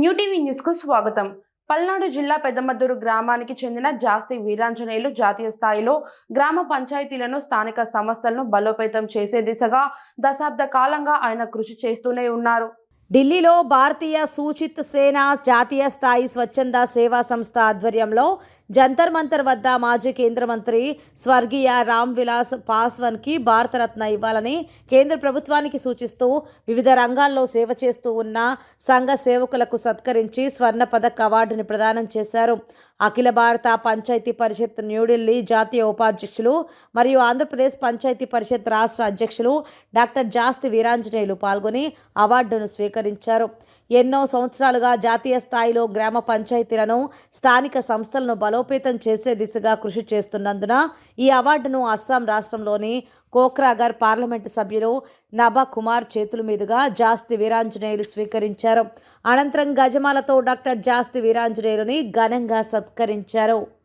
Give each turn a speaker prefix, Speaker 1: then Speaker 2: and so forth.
Speaker 1: New TV న్యూస్కు స్వాగతం. పల్నాడు జిల్లా పెద్దమద్దూరు గ్రామానికి చెందిన జాస్తి వీరాంజనేయులు జాతీయ స్థాయిలో గ్రామ పంచాయతీలను స్థానిక సంస్థలను బలోపేతం చేసే దిశగా దశాబ్ద కాలంగా ఆయన కృషి చేస్తూనే ఉన్నారు.
Speaker 2: ఢిల్లీలో భారతీయ సూచిత్ సేన జాతీయ స్థాయి స్వచ్ఛంద సేవా సంస్థ ఆధ్వర్యంలో జంతర్ మంతర్ వద్ద మాజీ కేంద్ర మంత్రి స్వర్గీయ రామ్ విలాస్ పాస్వాన్కి భారతరత్న ఇవ్వాలని కేంద్ర ప్రభుత్వానికి సూచిస్తూ వివిధ రంగాల్లో సేవ చేస్తూ ఉన్న సంఘ సేవకులకు సత్కరించి స్వర్ణ పదక్ అవార్డుని ప్రదానం చేశారు. అఖిల భారత పంచాయతీ పరిషత్ న్యూఢిల్లీ జాతీయ ఉపాధ్యక్షులు మరియు ఆంధ్రప్రదేశ్ పంచాయతీ పరిషత్ రాష్ట్ర అధ్యక్షులు డాక్టర్ జాస్తి వీరాంజనేయులు పాల్గొని అవార్డును స్వీకరించారు. ఎన్నో సంవత్సరాలుగా జాతీయ స్థాయిలో గ్రామ పంచాయతీలను స్థానిక సంస్థలను బలోపేతం చేసే దిశగా కృషి చేస్తున్నందున ఈ అవార్డును అస్సాం రాష్ట్రంలోని కోక్రాగర్ పార్లమెంటు సభ్యులు నభా కుమార్ చేతుల మీదుగా జాస్తి వీరాంజనేయులు స్వీకరించారు. అనంతరం గజమాలతో డాక్టర్ జాస్తి వీరాంజనేయులని ఘనంగా సత్కరించారు.